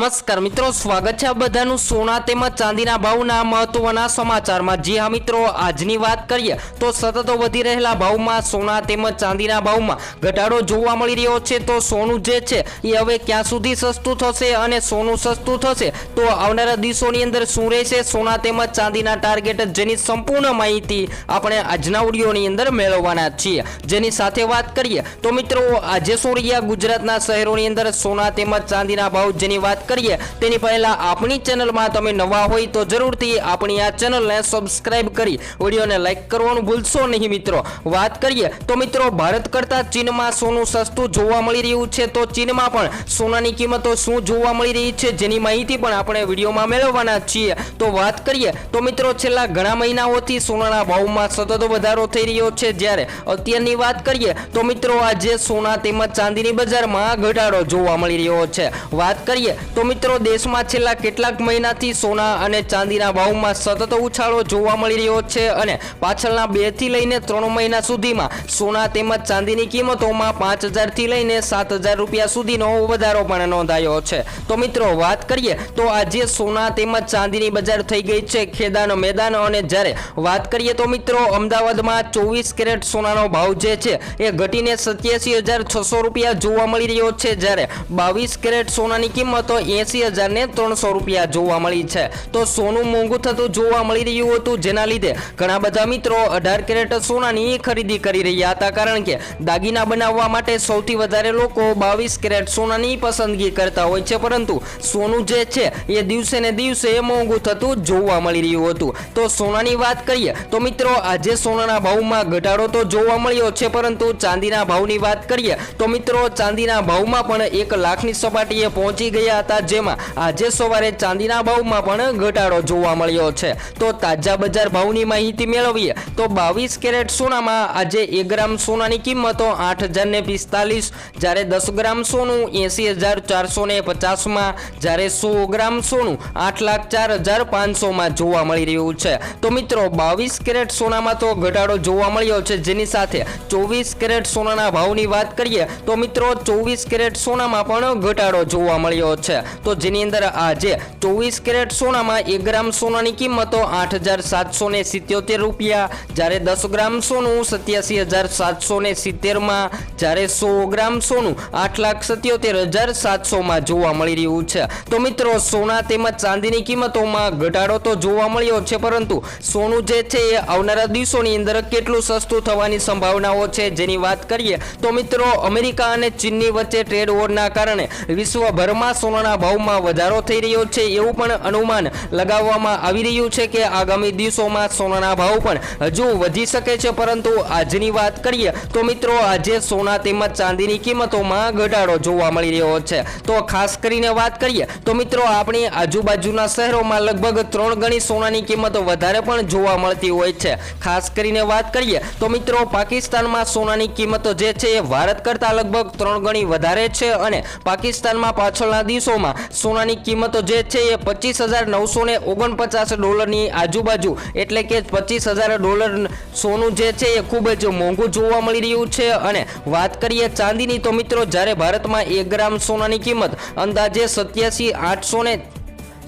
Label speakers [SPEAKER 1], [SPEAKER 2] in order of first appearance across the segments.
[SPEAKER 1] નમસ્કાર મિત્રો, સ્વાગત છે બધાનું સોના તેમજ ચાંદીના ભાવના મહત્વના સમાચારમાં. જી હા મિત્રો, આજની વાત કરીએ તો સતત વધી રહેલા ભાવમાં સોના તેમજ ચાંદીના ભાવમાં ઘટાડો જોવા મળી રહ્યો છે. તો સોનું જે છે એ હવે ક્યાં સુધી સસ્તું થશે અને સોનું સસ્તું થશે? તો આવનારા દિવસોની અંદર શું રહેશે? સોના તેમજ ચાંદીના ટાર્ગેટ જેની સંપૂર્ણ માહિતી આપણે આજના ઓડિયોની અંદર મેળવવાના છીએ. જેની સાથે વાત કરીએ તો મિત્રો, આજે શું રહ્યા ગુજરાતના શહેરોની અંદર સોના તેમજ ચાંદીના ભાવ જેની વાત કરીએ. તેની પહેલા આપણી ચેનલમાં તમે નવા હોય તો જરૂરથી આપણી આ ચેનલને સબસ્ક્રાઇબ કરી વિડીયોને લાઈક કરવાનું ભૂલશો નહીં મિત્રો. વાત કરીએ તો મિત્રો ભારત કરતાં ચીનમાં સોનું સસ્તું જોવા મળી રહ્યું છે. તો ચીનમાં પણ સોનાની કિંમતો શું જોવા મળી રહી છે જેની માહિતી પણ આપણે વિડીયોમાં મેળવવાના છીએ. તો વાત કરીએ તો મિત્રો છેલ્લા ઘણા મહિનાઓથી સોનાના ભાવમાં સતત વધારો થઈ રહ્યો છે. જ્યારે અત્યારની વાત કરીએ તો મિત્રો આજે સોના તેમજ ચાંદીની બજારમાં ઘટાડો જોવા મળી રહ્યો છે. વાત કરીએ તો મિત્રો, દેશમાં છેલ્લા કેટલાક મહિનાથી સોના અને ચાંદીના ભાવમાં સતત ઉછાળો જોવા મળી રહ્યો છે અને પાછળના બેથી લઈને ત્રણ મહિના સુધીમાં સોના તેમજ ચાંદીની કિંમતોમાં પાંચ હજારથી લઈને સાત હજાર રૂપિયા સુધીનો વધારો પણ નોંધાયો છે. તો મિત્રો, વાત કરીએ તો આજે સોના તેમજ ચાંદીની બજાર થઈ ગઈ છે ખેદાન મેદાન અને જ્યારે વાત કરીએ તો મિત્રો, અમદાવાદમાં ચોવીસ કેરેટ સોનાનો ભાવ જે છે એ ઘટીને સત્યાસી હજાર છસો રૂપિયા જોવા મળી રહ્યો છે. જ્યારે બાવીસ કેરેટ સોનાની કિંમતો એસી હજાર ને ત્રણસો રૂપિયા જોવા મળી છે. તો સોનું મોંઘું થતું જોવા મળી રહ્યું હતું, જેના લીધે ઘણા બધા મિત્રો અઢાર કેરેટ સોનાની ખરીદી કરી રહ્યા હતા. કારણ કે દાગીના બનાવવા માટે સૌથી વધારે લોકો બાવીસ કેરેટ સોનાની પસંદગી કરતા હોય છે. પરંતુ સોનું જે છે, એ દિવસે ને દિવસે મોંઘું થતું જોવા મળી રહ્યું હતું. તો સોનાની વાત કરીએ, તો મિત્રો આજે સોનાના ભાવમાં ઘટાડો તો જોવા મળ્યો છે, પરંતુ ચાંદીના ભાવની વાત કરીએ, તો મિત્રો ચાંદીના ભાવમાં પણ એક લાખની સપાટીએ પહોંચી ગયા હતા. જેમાં આજે સવારે ચાંદીના ભાવમાં પણ ઘટાડો જોવા મળ્યો છે. તો તાજા બજાર ભાવની માહિતી મેળવીએ તો બાવીસ કેરેટ સોનામાં આજે એક ગ્રામ સોનાની કિંમતો આઠ હજારને પિસ્તાલીસ, જ્યારે દસ ગ્રામ સોનું એંસી હજાર ચારસો ને પચાસમાં, જ્યારે સો ગ્રામ સોનું આઠ લાખ ચાર હજાર પાંચસોમાં જોવા મળી રહ્યું છે. તો મિત્રો, બાવીસ કેરેટ સોનામાં તો ઘટાડો જોવા મળ્યો છે. જેની સાથે ચોવીસ કેરેટ સોનાના ભાવની વાત કરીએ તો મિત્રો, ચોવીસ કેરેટ સોનામાં પણ ઘટાડો જોવા મળ્યો છે. તો જેની અંદર આજે ચોવીસ કેરેટ સોનામાં એક ગ્રામ સોનાની કિંમતો આઠ હજાર સાતસો ને સિત્યોતેર રૂપિયા, જ્યારે દસ ગ્રામ સોનું સત્યાસી હજાર સાતસો ને સિત્તેરમાં, જ્યારે સો ગ્રામ સોનું આઠ લાખ સત્યોતેર હજાર સાતસોમાં જોવા મળી રહ્યું છે. તો મિત્રો, સોના તેમજ ચાંદીની કિંમતોમાં ઘટાડો તો જોવા મળ્યો છે, પરંતુ સોનું જે છે એ આવનારા દિવસોની અંદર કેટલું સસ્તું થવાની સંભાવનાઓ છે જેની વાત કરીએ, તો મિત્રો, અમેરિકા અને ચીનની વચ્ચે ટ્રેડ વોરના કારણે વિશ્વભરમાં સોનાના ભાવમાં વધારો થઈ રહ્યો છે એવું પણ અનુમાન લગાવવામાં આવી રહ્યું છે કે આગામી દિવસોમાં સોનાના ભાવ પણ હજુ વધી શકે છે, પરંતુ આજની વાત કરીએ તો મિત્રો આજે સોના તેમજ ચાંદીની કિંમતોમાં ઘટાડો જોવા મળી રહ્યો છે. તો ખાસ કરીને વાત કરીએ તો મિત્રો આપણી આજુબાજુના શહેરોમાં લગભગ ત્રણ ગણી સોનાની કિંમત વધારે પણ જોવા મળતી હોય છે. ખાસ કરીને વાત કરીએ તો મિત્રો પાકિસ્તાનમાં સોનાની કિંમતો જે છે એ ભારત કરતાં લગભગ ત્રણ ગણી વધારે છે અને પાકિસ્તાનમાં પાછળના દિવસોમાં સોનાની કિંમતો જે છે એ પચીસ હજાર નવસો ને ઓગણપચાસ ડોલરની આજુબાજુ. એટલે કે પચીસ હજાર ડોલર સોનું જે છે એ ખૂબ જ મોંઘું જોવા મળી રહ્યું છે. અને વાત કરીએ ચાંદીની, તો મિત્રો, જ્યારે ભારતમાં એક ગ્રામ સોનાની કિંમત અંદાજે સત્યાસી આઠસો ને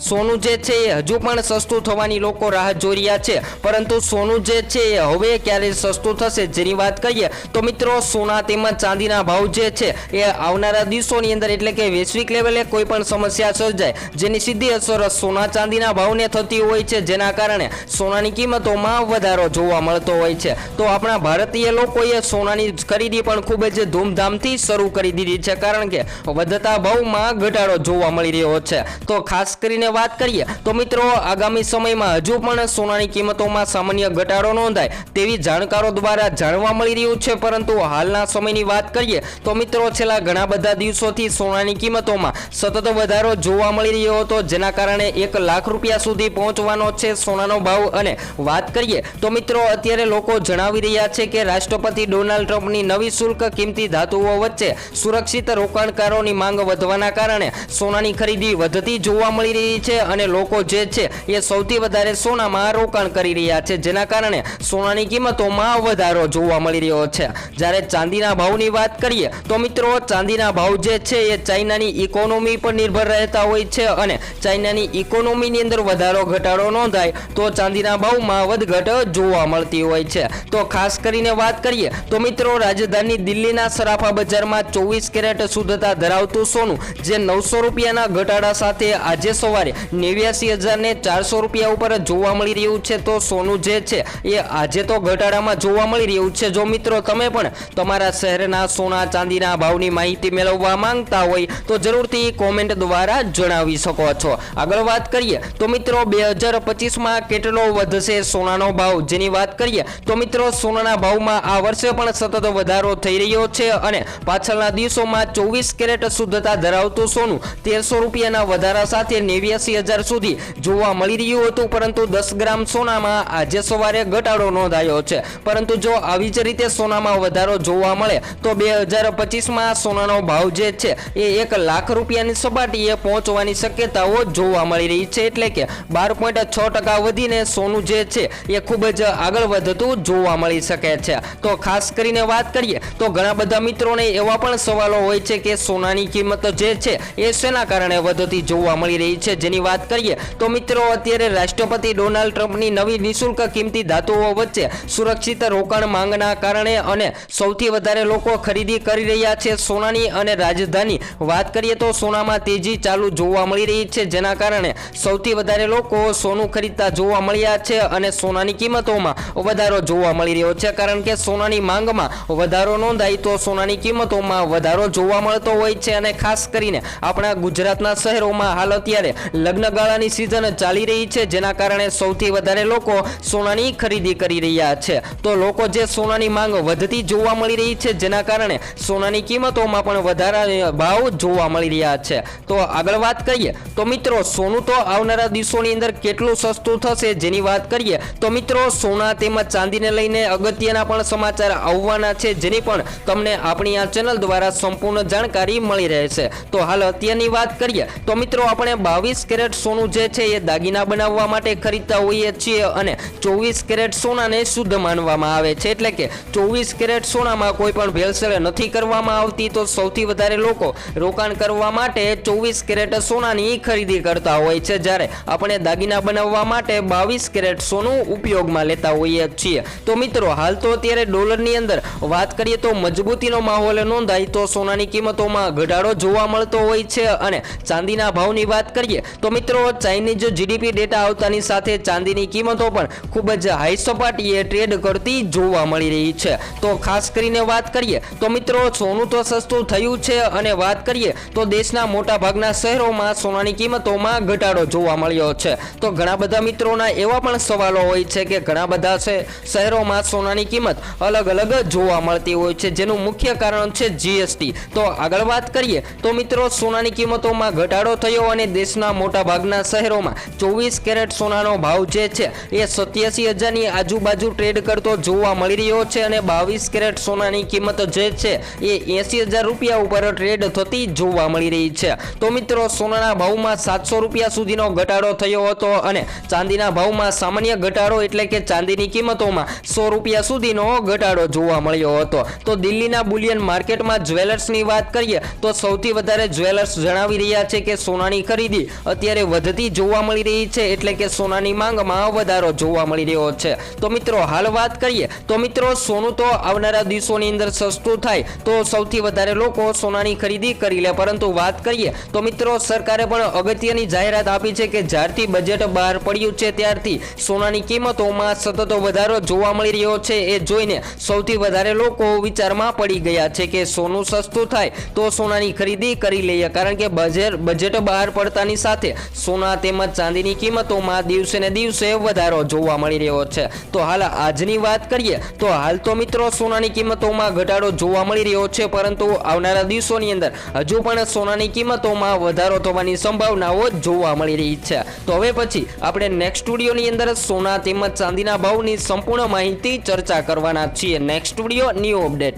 [SPEAKER 1] સોનું જે છે એ હજુ પણ સસ્તું થવાની લોકો રાહ જોઈ રહ્યા છે. પરંતુ સોનું જે છે એ હવે ક્યારે સસ્તું થશે જેની વાત કહીએ તો મિત્રો સોના તેમજ ચાંદીના ભાવ જે છે એ આવનારા દિવસોની અંદર એટલે કે વૈશ્વિક લેવલે કોઈ પણ સમસ્યા સર્જાય જેની સીધી અસર સોના ચાંદીના ભાવને થતી હોય છે જેના કારણે સોનાની કિંમતોમાં વધારો જોવા મળતો હોય છે. તો આપણા ભારતીય લોકોએ સોનાની ખરીદી પણ ખૂબ જ ધૂમધામથી શરૂ કરી દીધી છે કારણ કે વધતા ભાવમાં ઘટાડો જોવા મળી રહ્યો છે. તો ખાસ કરીને વાત કરીએ, તો મિત્રો, આગામી સમયમાં હજુ પણ સોનાની કિંમતોમાં સામાન્ય ઘટાડો નોંધાય તેવી જાણકારો દ્વારા જાણવા મળી રહ્યું છે. પરંતુ હાલના સમયની વાત કરીએ, તો મિત્રો, છેલ્લા ઘણા બધા દિવસોથી સોનાની કિંમતોમાં સતત વધારો જોવા મળી રહ્યો હતો, જેના કારણે એક લાખ રૂપિયા સુધી પહોંચવાનો છે સોનાનો ભાવ. અને વાત કરીએ, તો મિત્રો, અત્યારે લોકો જણાવી રહ્યા છે કે રાષ્ટ્રપતિ ડોનાલ્ડ ટ્રમ્પની નવી શુલ્ક કિંમતી ધાતુઓ વચ્ચે સુરક્ષિત રોકાણકારોની માંગ વધવાના કારણે સોનાની ખરીદી વધતી જોવા મળી રહી રહી છે અને લોકો જે છે એ સૌથી વધારે સોનામાં રોકાણ કરી રહ્યા છે. જેના કારણે સોનાની કિંમતોમાં વધારો જોવા મળી રહ્યો છે. જ્યારે ચાંદીના ભાવની વાત કરીએ, તો મિત્રો ચાંદીના ભાવ જે છે એ ચાઇનાની ઇકોનોમી પર નિર્ભર રહેતા હોય છે અને ચાઇનાની ઇકોનોમીની અંદર વધારો ઘટાડો નોંધાય, તો ચાંદીના ભાવમાં વધઘટ જોવા મળતી હોય છે. તો ખાસ કરીને વાત કરીએ, તો મિત્રો રાજધાની દિલ્હીના સરાફા બજારમાં ચોવીસ કેરેટ શુદ્ધતા ધરાવતું સોનું, જે નવસો રૂપિયાના ઘટાડા સાથે આજે સવારે નેવ્યાસી હજાર ને ચારસો રૂપિયા ઉપર જોવા મળી રહ્યું છે. તો સોનું જે છે, એ આજે તો ઘટાડામાં જોવા મળી રહ્યું છે. જો મિત્રો તમે પણ તમારા શહેરના સોના, ચાંદીના ભાવની માહિતી મેળવવા માંગતા હોય, તો જરૂરથી કોમેન્ટ દ્વારા જણાવી શકો છો. આગળ વાત કરીએ, તો મિત્રો બે હજાર પચીસમાં કેટલો વધશે સોનાનો ભાવ? જેની વાત કરીએ, તો મિત્રો સોનાના ભાવમાં આ વર્ષે પણ સતત વધારો થઈ રહ્યો છે અને પાછળના દિવસોમાં ચોવીસ કેરેટ શુદ્ધતા ધરાવતું સોનું તેરસો રૂપિયાના વધારા સાથે નેવ્યાસી હજાર સુધી જોવા મળી રહ્યું હતું, પરંતુ દસ ગ્રામ સોનામાં આજે સવારે ઘટાડો નોંધાયો છે. પરંતુ જો આવી જ રીતે સોનામાં વધારો જોવા મળે, તો બે હજાર પચીસમાં સોનાનો ભાવ જે છે, એ એક લાખ રૂપિયાની સપાટીએ પહોંચવાની શક્યતાઓ જોવા મળી રહી છે. એટલે કે બાર પોઈન્ટ છ ટકા વધીને સોનું જે છે, એ ખૂબ જ આગળ વધતું જોવા મળી શકે છે. તો ખાસ કરીને વાત કરીએ, તો ઘણા બધા મિત્રોને એવા પણ સવાલો હોય છે કે સોનાની કિંમત જે છે, એ શેના કારણે વધતી જોવા મળી રહી છે? જેની વાત કરીએ, તો મિત્રો અત્યારે રાષ્ટ્રપતિ ડોનાલ્ડ ટ્રમ્પની નવી નિશુલ્ક કિંમતી ધાતુઓ વચ્ચે સુરક્ષિત રોકાણ માંગના કારણે અને સૌથી વધારે લોકો ખરીદી કરી રહ્યા છે સોનાની અને રાજધાની. વાત કરીએ તો સોનામાં તેજી ચાલુ જોવા મળી રહી છે, જેના કારણે સૌથી વધારે લોકો સોનું ખરીદતા જોવા મળ્યા છે અને સોનાની કિંમતોમાં વધારો જોવા મળી રહ્યો છે. કારણ કે સોનાની માંગમાં વધારો નોંધાય તો સોનાની કિંમતોમાં વધારો જોવા મળતો હોય છે અને ખાસ કરીને આપણા ગુજરાતના શહેરોમાં હાલ અત્યારે લગ્નગાળાની સિઝન ચાલી રહી છે, જેના કારણે સૌથી વધારે લોકો સોનાની ખરીદી કરી રહ્યા છે. તો લોકો જે સોનાની માંગ વધતી જોવા મળી રહી છે, જેના કારણે સોનાની કિંમતોમાં પણ વધારા ભાવ જોવા મળી રહ્યા છે. તો આગળ વાત કરીએ, તો મિત્રો, સોનું તો આવનારા દિવસોની અંદર કેટલું સસ્તું થશે જેની વાત કરીએ, તો મિત્રો, સોના તેમજ ચાંદીને લઈને અગત્યના પણ સમાચાર આવવાના છે, જેની પણ તમને આપણી આ ચેનલ દ્વારા સંપૂર્ણ જાણકારી મળી રહેશે. તો હાલ અત્યારની વાત કરીએ, તો મિત્રો, આપણે બાવીસ કેરેટ સોનું જે છે એ દાગીના બનાવવા માટે ખરીદતા હોઈએ છીએ અને ચોવીસ કેરેટ સોનાને શુદ્ધ માનવામાં આવે છે. એટલે કે ચોવીસ કેરેટ સોનામાં કોઈ પણ ભેળસેળ નથી કરવામાં આવતી, તો સૌથી વધારે લોકો રોકાણ કરવા માટે ચોવીસ કેરેટ સોનાની ખરીદી કરતા હોય છે. જ્યારે આપણે દાગીના બનાવવા માટે બાવીસ કેરેટ સોનું ઉપયોગમાં લેતા હોઈએ છીએ. તો મિત્રો, હાલ તો અત્યારે ડોલરની અંદર વાત કરીએ તો મજબૂતીનો માહોલ નોંધાય, તો સોનાની કિંમતોમાં ઘટાડો જોવા મળતો હોય છે. અને ચાંદીના ભાવની વાત કરીએ તો મિત્રો, ચાઇનીઝ જીડીપી ડેટા આવતાની સાથે ચાંદીની કિંમતો પણ ખૂબ જ હાઈ સપાટીએ ટ્રેડ કરતી જોવા મળી રહી છે. તો ખાસ કરીને વાત કરીએ, તો મિત્રો, સોનું તો સસ્તું થયું છે અને વાત કરીએ, તો દેશના મોટા ભાગના શહેરોમાં સોનાની કિંમતોમાં ઘટાડો જોવા મળ્યો છે. તો ઘણા બધા મિત્રોના એવા પણ સવાલો હોય છે કે ઘણા બધા શહેરોમાં સોનાની કિંમત અલગ અલગ જોવા મળતી હોય છે, જેનું મુખ્ય કારણ છે જીએસટી તો આગળ વાત કરીએ, તો મિત્રો, સોનાની કિંમતોમાં ઘટાડો થયો અને દેશના મોટા ભાગના શહેરોમાં ચોવીસ કેરેટ સોનાનો ભાવ જે છે એ સત્યાસી હજારની આજુબાજુ ટ્રેડ કરતો જોવા મળી રહ્યો છે અને બાવીસ કેરેટ સોનાની કિંમત જે છે એ એસી હજાર રૂપિયા ઉપર ટ્રેડ થતી જોવા મળી રહી છે. તો મિત્રો, સોનાના ભાવમાં સાતસો રૂપિયા સુધીનો ઘટાડો થયો હતો અને ચાંદીના ભાવમાં સામાન્ય ઘટાડો એટલે કે ચાંદીની કિંમતોમાં સો રૂપિયા સુધીનો ઘટાડો જોવા મળ્યો હતો. તો દિલ્હીના બુલિયન માર્કેટમાં જ્વેલર્સની વાત કરીએ તો સૌથી વધારે જ્વેલર્સ જણાવી રહ્યા છે કે સોનાની ખરીદી અત્યારે વધતી જોવા મળી રહી છે એટલે કે સોનાની માંગમાં વધારો જોવા મળી રહ્યો છે. તો મિત્રો, હાલ વાત કરીએ, તો મિત્રો, સોનું તો આવનારા દિવસોની અંદર સસ્તું થાય તો સૌથી વધારે લોકો સોનાની ખરીદી કરી લે. પરંતુ વાત કરીએ, તો મિત્રો, સરકારે પણ અગત્યની જાહેરાત આપી છે કે જ્યારથી બજેટ બહાર પડ્યું છે ત્યારથી સોનાની કિંમતોમાં સતત વધારો જોવા મળી રહ્યો છે. એ જોઈને સૌથી વધારે લોકો વિચારમાં પડી ગયા છે કે સોનું સસ્તું થાય તો સોનાની ખરીદી કરી લઈએ. કારણ કે બજેટ બજેટ બહાર પડતાની સાથે. સોના તેમજ ચાંદીની કિંમતોમાં દિવસે ને દિવસે વધારો જોવા મળી રહ્યો છે. તો હાલ આજની વાત કરીએ, તો હાલ તો મિત્રો સોનાની કિંમતોમાં ઘટાડો જોવા મળી રહ્યો છે, પરંતુ આવનારા દિવસોની અંદર હજુ પણ સોનાની કિંમતોમાં વધારો થવાની સંભાવનાઓ જોવા મળી રહી છે. તો હવે પછી આપણે નેક્સ્ટ સ્ટુડિયોની અંદર સોના તેમજ ચાંદીના ભાવની સંપૂર્ણ માહિતી ચર્ચા કરવાના છીએ. Next studio new update